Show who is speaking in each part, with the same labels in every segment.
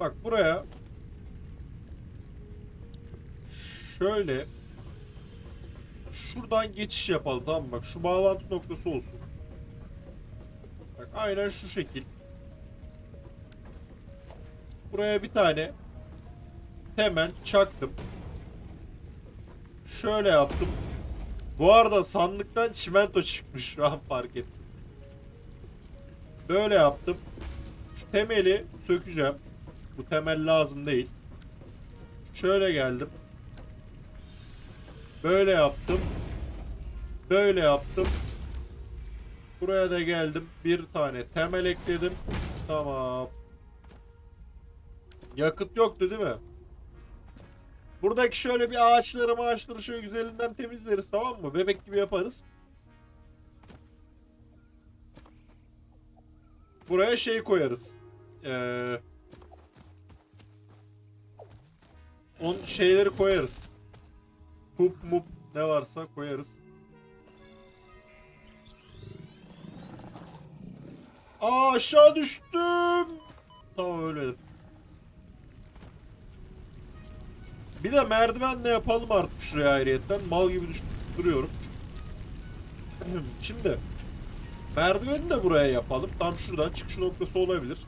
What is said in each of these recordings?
Speaker 1: Bak buraya şöyle şuradan geçiş yapalım tamam mı? Bak şu bağlantı noktası olsun. Bak aynen şu şekil. Buraya bir tane hemen çaktım. Şöyle yaptım. Bu arada sandıktan çimento çıkmış şu an fark ettim. Böyle yaptım. Şu temeli sökeceğim. Bu temel lazım değil. Şöyle geldim. Böyle yaptım. Böyle yaptım. Buraya da geldim. Bir tane temel ekledim. Tamam. Yakıt yoktu değil mi? Buradaki şöyle bir ağaçları ağaçları şöyle güzelinden temizleriz tamam mı? Bebek gibi yaparız. Buraya şey koyarız. Ee, on şeyleri koyarız. Pup mup ne varsa koyarız. Aa aşağı düştüm. Tamam ölmedim. Bir de merdivenle yapalım artık şuraya ayrıyetten. Mal gibi düşüp duruyorum. Şimdi merdiveni de buraya yapalım. Tam şuradan çıkış noktası olabilir.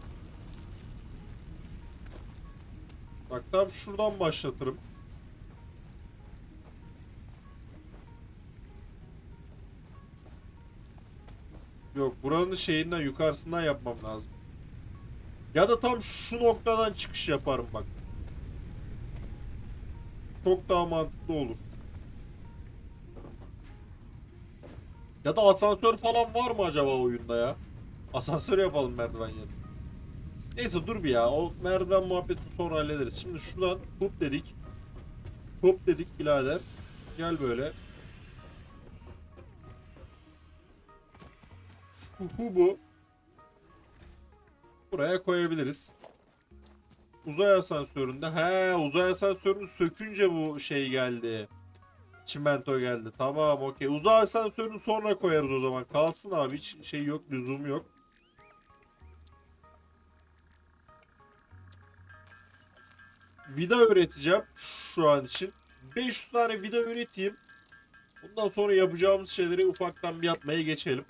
Speaker 1: Bak tam şuradan başlatırım. Yok buranın şeyinden yukarısından yapmam lazım. Ya da tam şu noktadan çıkış yaparım bak. Çok daha mantıklı olur. Ya da asansör falan var mı acaba oyunda ya? Asansör yapalım merdiven yerine. Neyse dur bir ya. O merdiven muhabbetini sonra hallederiz. Şimdi şuradan hop dedik. Hop dedik birader. Gel böyle. Şu hubu buraya koyabiliriz. Uzay asansöründe. He uzay asansörünü sökünce bu şey geldi. Çimento geldi. Tamam okey. Uzay asansörünü sonra koyarız o zaman. Kalsın abi hiç şey yok lüzum yok. Vida üreteceğim şu an için. 500 tane vida üreteyim. Bundan sonra yapacağımız şeyleri ufaktan bir yapmaya geçelim.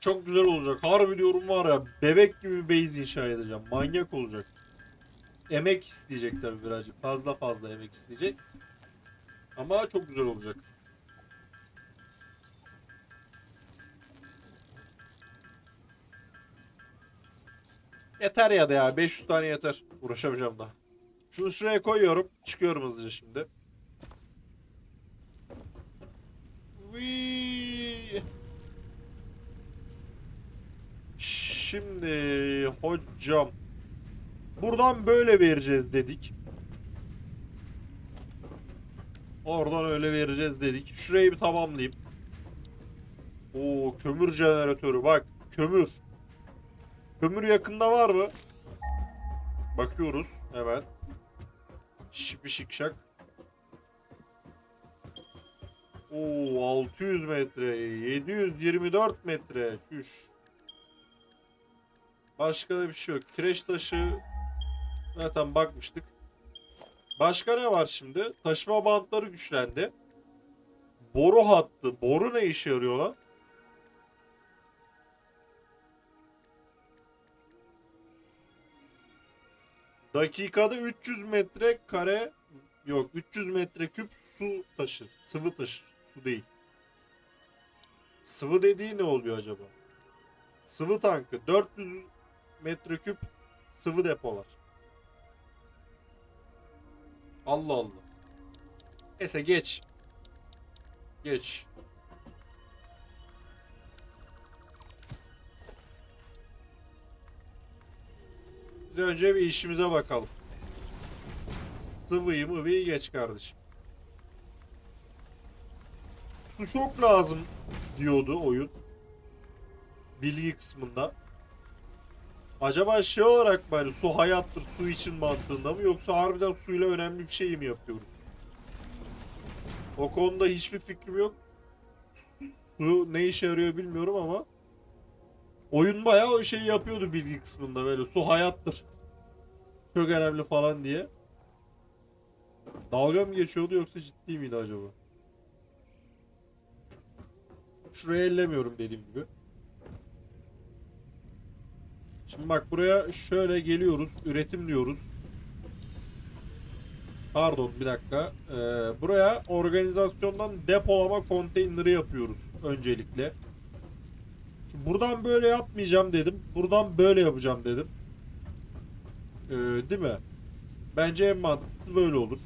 Speaker 1: Çok güzel olacak. Harbi diyorum var ya bebek gibi bir base inşa edeceğim. Manyak olacak. Emek isteyecek tabii birazcık. Fazla fazla emek isteyecek. Ama çok güzel olacak. Yeter ya da ya. 500 tane yeter. Uğraşamayacağım daha. Şunu şuraya koyuyorum. Çıkıyorum hızlıca şimdi. Whee! Şimdi hocam buradan böyle vereceğiz dedik. Oradan öyle vereceğiz dedik. Şurayı bir tamamlayayım. Oo kömür jeneratörü bak kömür. Kömür yakında var mı? Bakıyoruz hemen. Şipi şikşak. Oo 600 metre, 724 metre. Şuş. Başka da bir şey yok. Kireç taşı zaten bakmıştık. Başka ne var şimdi? Taşıma bantları güçlendi. Boru hattı. Boru ne işe yarıyor lan? Dakikada 300 metre kare yok 300 metre küp su taşır. Sıvı taşır. Su değil. Sıvı dediği ne oluyor acaba? Sıvı tankı 400 metreküp sıvı depolar. Allah Allah. Neyse geç. Geç. Önce bir işimize bakalım. Sıvıyı mıvıyı geç kardeşim. Su çok lazım diyordu oyun. Bilgi kısmında. Acaba şey olarak mı hani su hayattır su için mantığında mı yoksa harbiden suyla önemli bir şey mi yapıyoruz? O konuda hiçbir fikrim yok. Su ne işe yarıyor bilmiyorum ama Oyun bayağı o şeyi yapıyordu bilgi kısmında böyle su hayattır. Çok önemli falan diye. Dalga mı geçiyordu yoksa ciddi miydi acaba? Şuraya ellemiyorum dediğim gibi. Şimdi bak buraya şöyle geliyoruz. Üretim diyoruz. Pardon bir dakika. Ee, buraya organizasyondan depolama konteyneri yapıyoruz öncelikle. Buradan böyle yapmayacağım dedim. Buradan böyle yapacağım dedim. Ee, değil mi? Bence en mantıklısı böyle olur.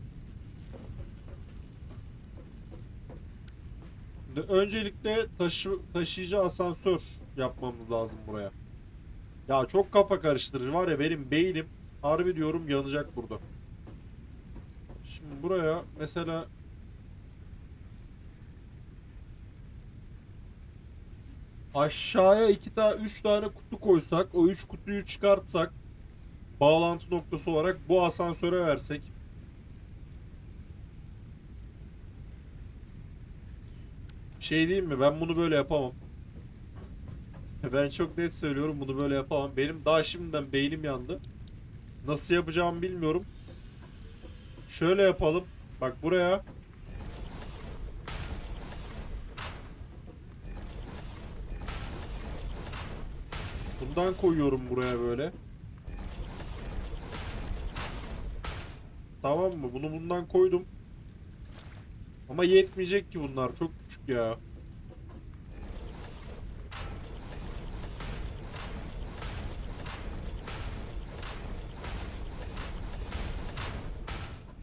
Speaker 1: Öncelikle taşı, taşıyıcı asansör yapmamız lazım buraya. Ya çok kafa karıştırıcı var ya benim beynim harbi diyorum yanacak burada. Şimdi buraya mesela aşağıya iki tane üç tane kutu koysak o üç kutuyu çıkartsak bağlantı noktası olarak bu asansöre versek şey diyeyim mi ben bunu böyle yapamam. Ben çok net söylüyorum bunu böyle yapamam. Benim daha şimdiden beynim yandı. Nasıl yapacağımı bilmiyorum. Şöyle yapalım. Bak buraya. Bundan koyuyorum buraya böyle. Tamam mı? Bunu bundan koydum. Ama yetmeyecek ki bunlar. Çok küçük ya.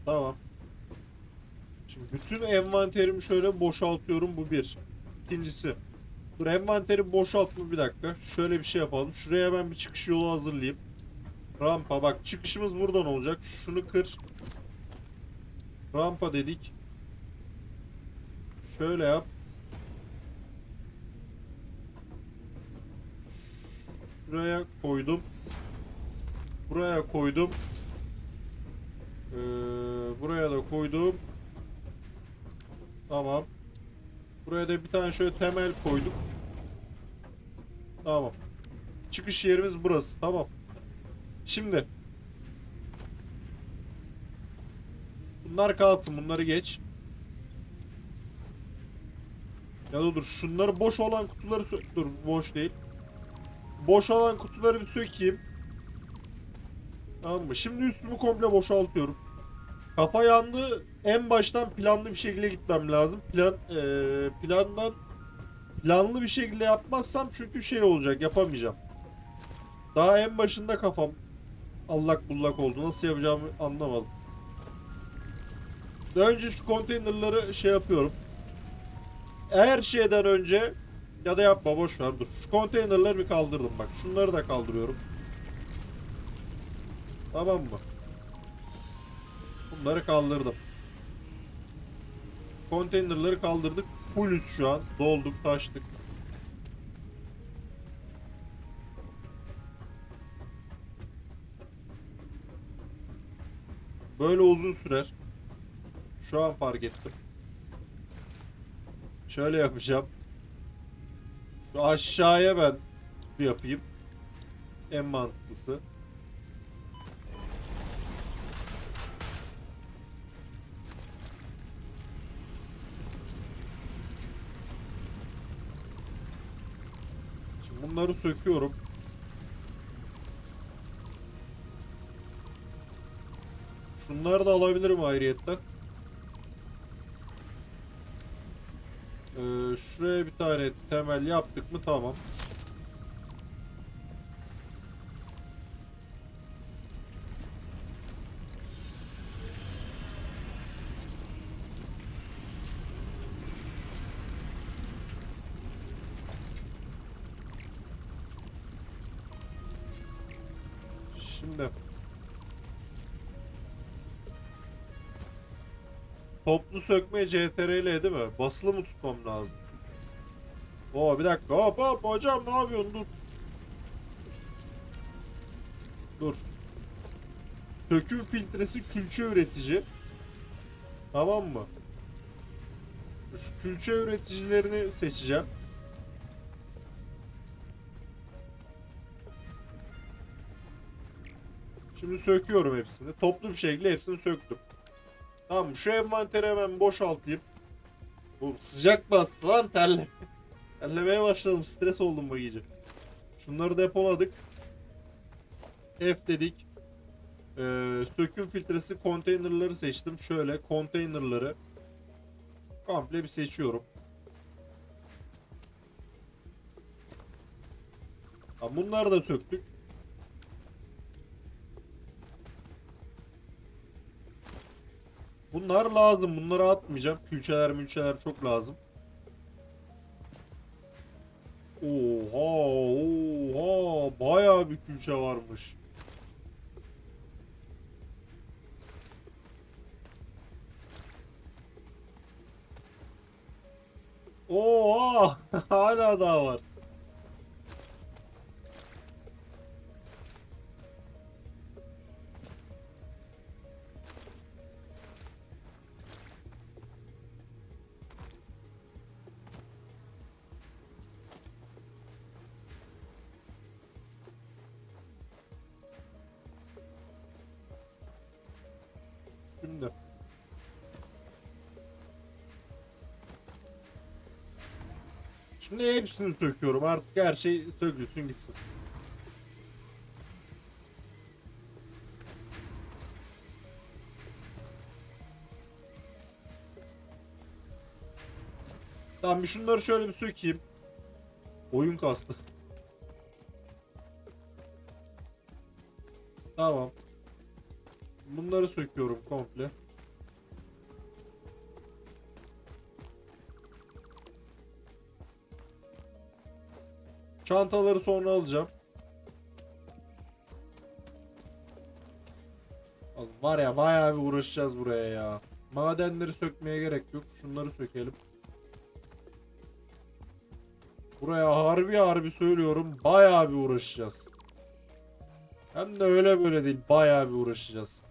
Speaker 1: Tamam. Şimdi bütün envanterimi şöyle boşaltıyorum. Bu bir. İkincisi. Dur envanteri boşaltma bir dakika. Şöyle bir şey yapalım. Şuraya hemen bir çıkış yolu hazırlayayım. Rampa bak çıkışımız buradan olacak. Şunu kır. Rampa dedik. Şöyle yap. Şuraya koydum. Buraya koydum. Ee, buraya da koydum. Tamam. Buraya da bir tane şöyle temel koyduk. Tamam. Çıkış yerimiz burası. Tamam. Şimdi. Bunlar kalsın. Bunları geç. Ya da dur. Şunları boş olan kutuları sö- Dur boş değil. Boş olan kutuları bir sökeyim. Tamam mı? Şimdi üstümü komple boşaltıyorum. Kafa yandı. En baştan planlı bir şekilde gitmem lazım. Plan eee, plandan planlı bir şekilde yapmazsam çünkü şey olacak yapamayacağım. Daha en başında kafam allak bullak oldu. Nasıl yapacağımı anlamadım. Önce şu konteynerları şey yapıyorum. Her şeyden önce ya da yapma boş ver dur. Şu konteynerleri bir kaldırdım bak. Şunları da kaldırıyorum. Tamam mı? Bunları kaldırdım. Konteynerleri kaldırdık. Fullüz şu an. Dolduk, taştık. Böyle uzun sürer. Şu an fark ettim. Şöyle yapacağım. Şu aşağıya ben yapayım. En mantıklısı. Bunları söküyorum. Şunları da alabilirim ayrıyetten. Ee, şuraya bir tane temel yaptık mı tamam. Şimdi sökmeye CTRL değil mi? Basılı mı tutmam lazım? Oo bir dakika. Hop hop hocam ne yapıyorsun? Dur. Dur. Döküm filtresi külçe üretici. Tamam mı? Şu külçe üreticilerini seçeceğim. Şimdi söküyorum hepsini. Toplu bir şekilde hepsini söktüm. Tamam şu envanteri hemen boşaltayım. Oğlum sıcak bastı lan terle. Terlemeye başladım. Stres oldum bu gece. Şunları depoladık. F dedik. Ee, söküm filtresi konteynerları seçtim. Şöyle konteynerları komple bir seçiyorum. Tamam, bunları da söktük. Bunlar lazım. Bunları atmayacağım. Külçeler mülçeler çok lazım. Oha oha bayağı bir külçe varmış. Oha hala daha var. Şimdi hepsini söküyorum. Artık her şey sökülsün gitsin. Tamam bir şunları şöyle bir sökeyim. Oyun kastı. tamam. Bunları söküyorum komple. Çantaları sonra alacağım. Var ya bayağı bir uğraşacağız buraya ya. Madenleri sökmeye gerek yok. Şunları sökelim. Buraya harbi harbi söylüyorum. Bayağı bir uğraşacağız. Hem de öyle böyle değil. Bayağı bir uğraşacağız.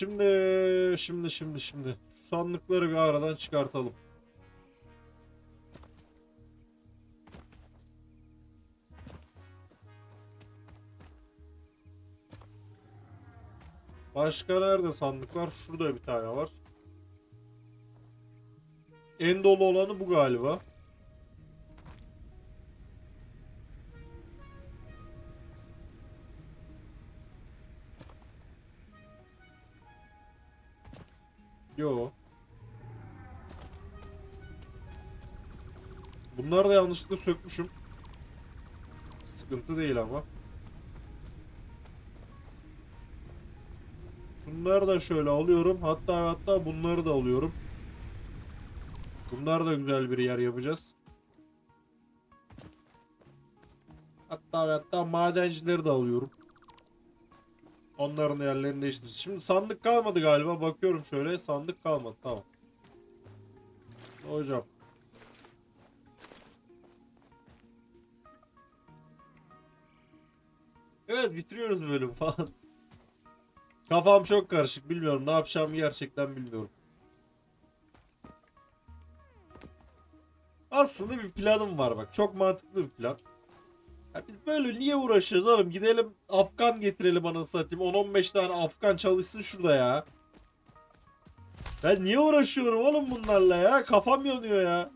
Speaker 1: Şimdi şimdi şimdi şimdi. Şu sandıkları bir aradan çıkartalım. Başka nerede sandıklar? Şurada bir tane var. En dolu olanı bu galiba. Yo. Bunları da yanlışlıkla sökmüşüm. Sıkıntı değil ama. Bunları da şöyle alıyorum. Hatta hatta bunları da alıyorum. Bunlar da güzel bir yer yapacağız. Hatta hatta madencileri de alıyorum. Onların yerlerini değiştireceğiz. Şimdi sandık kalmadı galiba. Bakıyorum şöyle. Sandık kalmadı. Tamam. Hocam. Evet bitiriyoruz bölüm falan. Kafam çok karışık. Bilmiyorum ne yapacağımı gerçekten bilmiyorum. Aslında bir planım var bak. Çok mantıklı bir plan. Ya biz böyle niye uğraşıyoruz oğlum? Gidelim Afgan getirelim anasını satayım. 10-15 tane Afgan çalışsın şurada ya. Ben niye uğraşıyorum oğlum bunlarla ya? Kafam yanıyor ya.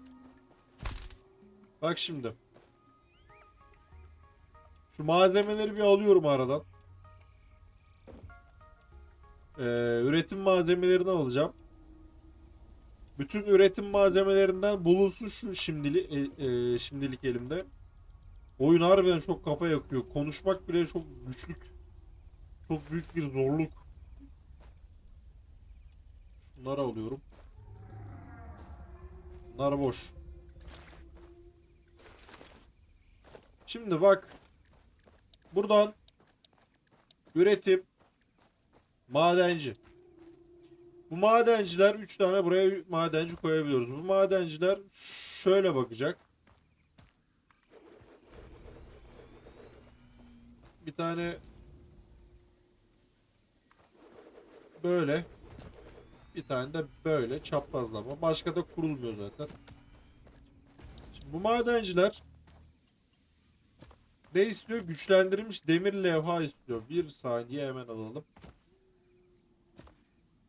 Speaker 1: Bak şimdi. Şu malzemeleri bir alıyorum aradan. Ee, üretim malzemelerini alacağım. Bütün üretim malzemelerinden bulunsun şu şimdilik e, e, şimdilik elimde. Oyun harbiden çok kafa yakıyor. Konuşmak bile çok güçlük. Çok büyük bir zorluk. Şunları alıyorum. Bunlar boş. Şimdi bak. Buradan üretim madenci. Bu madenciler 3 tane buraya madenci koyabiliyoruz. Bu madenciler şöyle bakacak. Bir tane böyle. Bir tane de böyle çaprazlama. Başka da kurulmuyor zaten. Şimdi bu madenciler ne istiyor? Güçlendirilmiş demir levha istiyor. Bir saniye hemen alalım.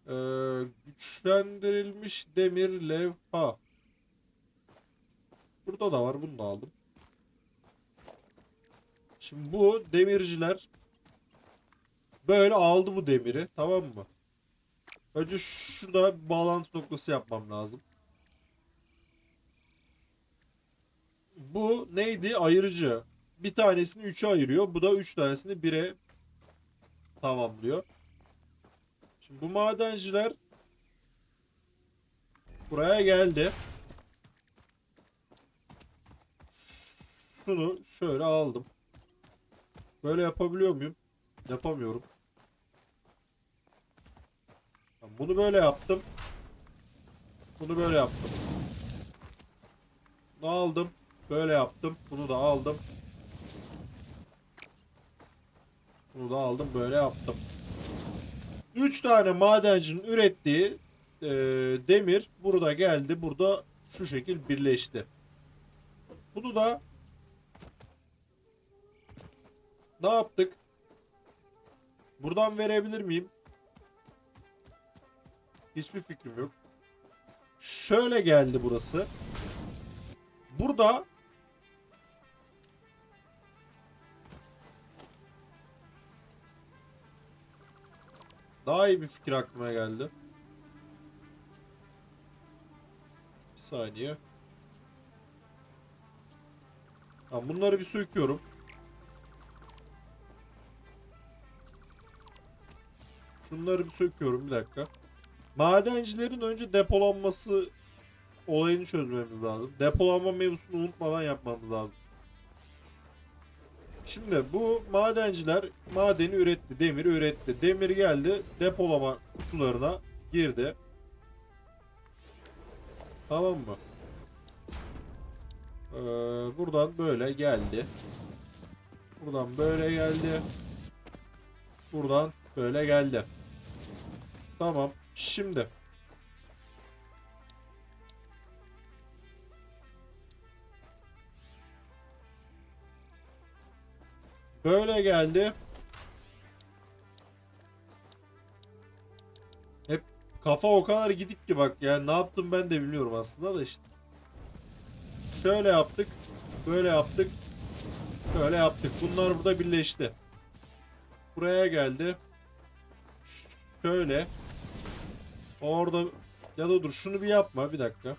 Speaker 1: Ee, güçlendirilmiş demir levha. Burada da var. Bunu da aldım. Şimdi bu demirciler böyle aldı bu demiri. Tamam mı? Önce şurada bir bağlantı noktası yapmam lazım. Bu neydi? Ayırıcı. Bir tanesini 3'e ayırıyor. Bu da 3 tanesini 1'e tamamlıyor. Şimdi bu madenciler buraya geldi. Şunu şöyle aldım. Böyle yapabiliyor muyum? Yapamıyorum. Bunu böyle yaptım. Bunu böyle yaptım. Bunu aldım. Böyle yaptım. Bunu da aldım. Bunu da aldım. Böyle yaptım. 3 tane madencinin ürettiği e, demir burada geldi. Burada şu şekil birleşti. Bunu da ne yaptık? Buradan verebilir miyim? Hiçbir fikrim yok. Şöyle geldi burası. Burada daha iyi bir fikir aklıma geldi. Bir saniye. Tamam, bunları bir söküyorum. Şunları bir söküyorum bir dakika. Madencilerin önce depolanması olayını çözmemiz lazım. Depolanma mevzusunu unutmadan yapmamız lazım. Şimdi bu madenciler madeni üretti, demir üretti. Demir geldi, depolama kutularına girdi. Tamam mı? Ee, buradan böyle geldi. Buradan böyle geldi. Buradan böyle geldi. Tamam. Şimdi. Böyle geldi. Hep kafa o kadar gidik ki bak yani ne yaptım ben de bilmiyorum aslında da işte. Şöyle yaptık. Böyle yaptık. Böyle yaptık. Bunlar burada birleşti. Buraya geldi. Şöyle. Orada ya da dur şunu bir yapma bir dakika.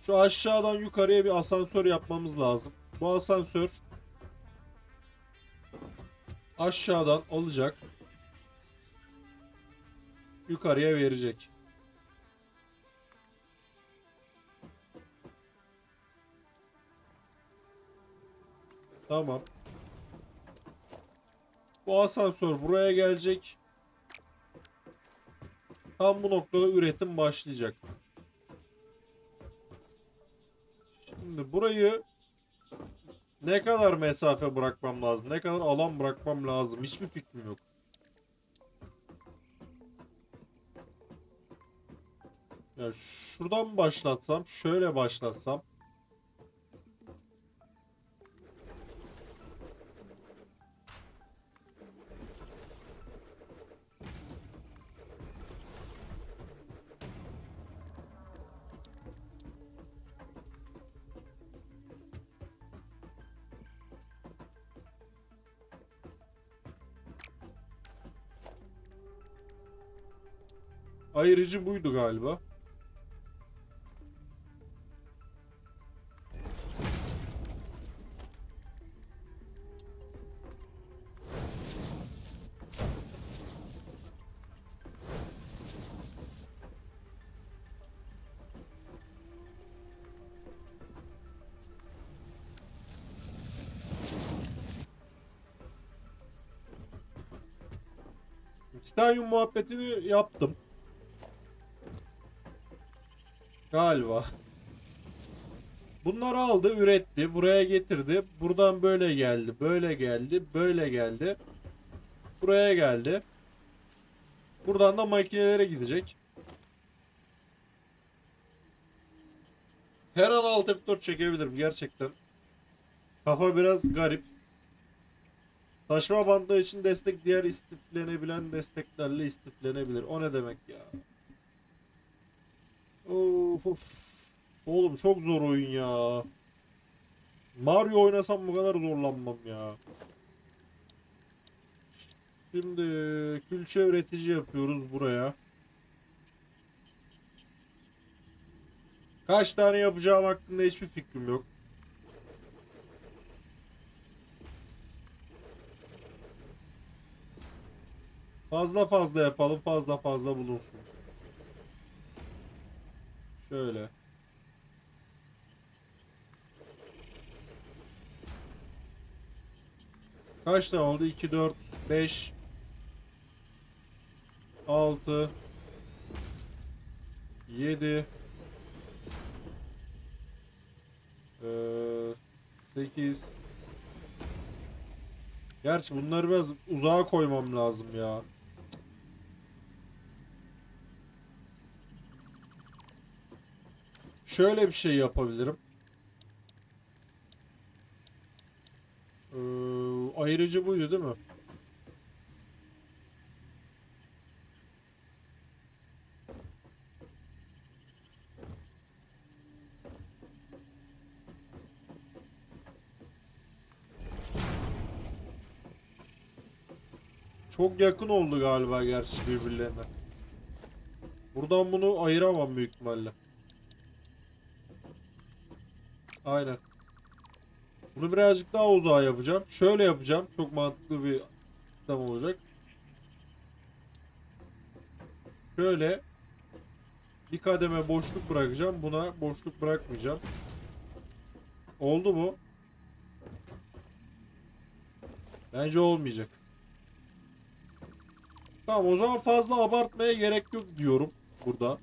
Speaker 1: Şu aşağıdan yukarıya bir asansör yapmamız lazım. Bu asansör aşağıdan alacak. Yukarıya verecek. Tamam. Bu asansör buraya gelecek. Tam bu noktada üretim başlayacak. Şimdi burayı ne kadar mesafe bırakmam lazım? Ne kadar alan bırakmam lazım? Hiçbir fikrim yok. Ya şuradan başlatsam, şöyle başlatsam. Ayırıcı buydu galiba. Titanium muhabbetini yaptım. Galiba. Bunları aldı, üretti, buraya getirdi. Buradan böyle geldi, böyle geldi, böyle geldi. Buraya geldi. Buradan da makinelere gidecek. Her an alt F4 çekebilirim gerçekten. Kafa biraz garip. Taşma bandı için destek diğer istiflenebilen desteklerle istiflenebilir. O ne demek ya? Of of. Oğlum çok zor oyun ya. Mario oynasam bu kadar zorlanmam ya. Şimdi külçe üretici yapıyoruz buraya. Kaç tane yapacağım hakkında hiçbir fikrim yok. Fazla fazla yapalım, fazla fazla bulunsun. Şöyle. Kaç tane oldu? 2, 4, 5, 6, 7, 8. Gerçi bunları biraz uzağa koymam lazım ya. Şöyle bir şey yapabilirim. Ee, ayırıcı buydu değil mi? Çok yakın oldu galiba gerçi birbirlerine. Buradan bunu ayıramam büyük ihtimalle. Aynen. Bunu birazcık daha uzağa yapacağım. Şöyle yapacağım. Çok mantıklı bir sistem olacak. Şöyle bir kademe boşluk bırakacağım. Buna boşluk bırakmayacağım. Oldu mu? Bence olmayacak. Tamam o zaman fazla abartmaya gerek yok diyorum burada.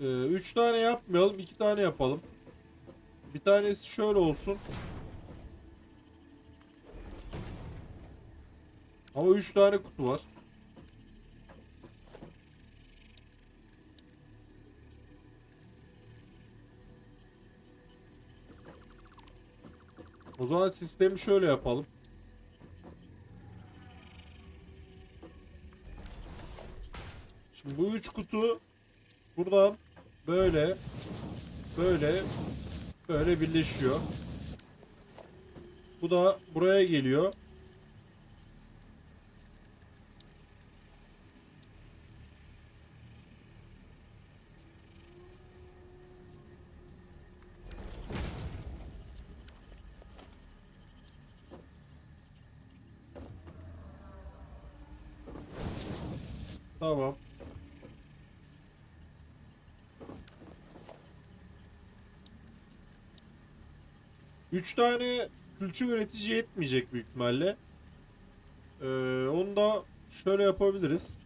Speaker 1: 3 tane yapmayalım, 2 tane yapalım. Bir tanesi şöyle olsun. Ama 3 tane kutu var. O zaman sistemi şöyle yapalım. Şimdi bu üç kutu buradan böyle böyle böyle birleşiyor. Bu da buraya geliyor. Tamam. Üç tane külçe üretici yetmeyecek büyük ihtimalle. Ee, onu da şöyle yapabiliriz.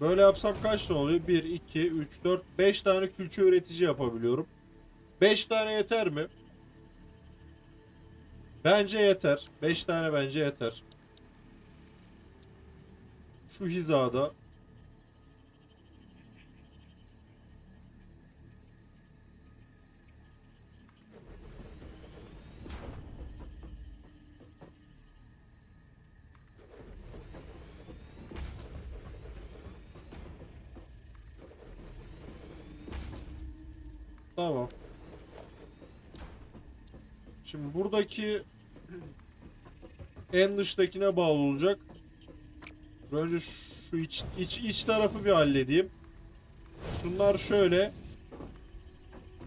Speaker 1: Böyle yapsam kaç tane oluyor? 1, 2, 3, 4, 5 tane külçe üretici yapabiliyorum. 5 tane yeter mi? Bence yeter. 5 tane bence yeter. Şu hizada. Tamam. Şimdi buradaki en dıştakine bağlı olacak. Önce şu iç, iç, iç tarafı bir halledeyim. Şunlar şöyle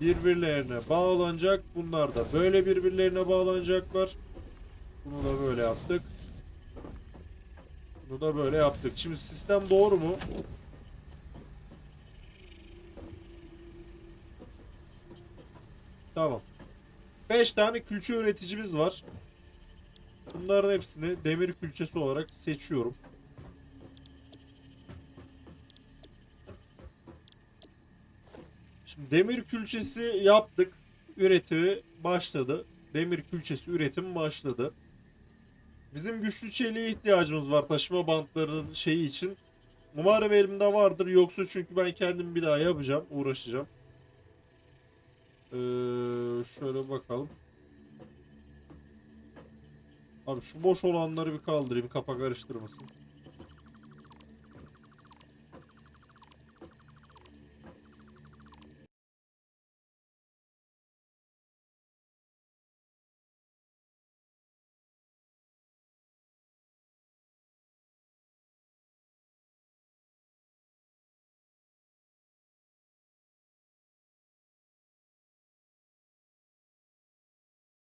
Speaker 1: birbirlerine bağlanacak. Bunlar da böyle birbirlerine bağlanacaklar. Bunu da böyle yaptık. Bunu da böyle yaptık. Şimdi sistem doğru mu? Tamam. 5 tane külçe üreticimiz var. Bunların hepsini demir külçesi olarak seçiyorum. Şimdi demir külçesi yaptık. Üretimi başladı. Demir külçesi üretimi başladı. Bizim güçlü çeliğe ihtiyacımız var taşıma bantlarının şeyi için. Umarım elimde vardır. Yoksa çünkü ben kendim bir daha yapacağım. Uğraşacağım. Ee, şöyle bakalım. Abi şu boş olanları bir kaldırayım. Kafa karıştırmasın.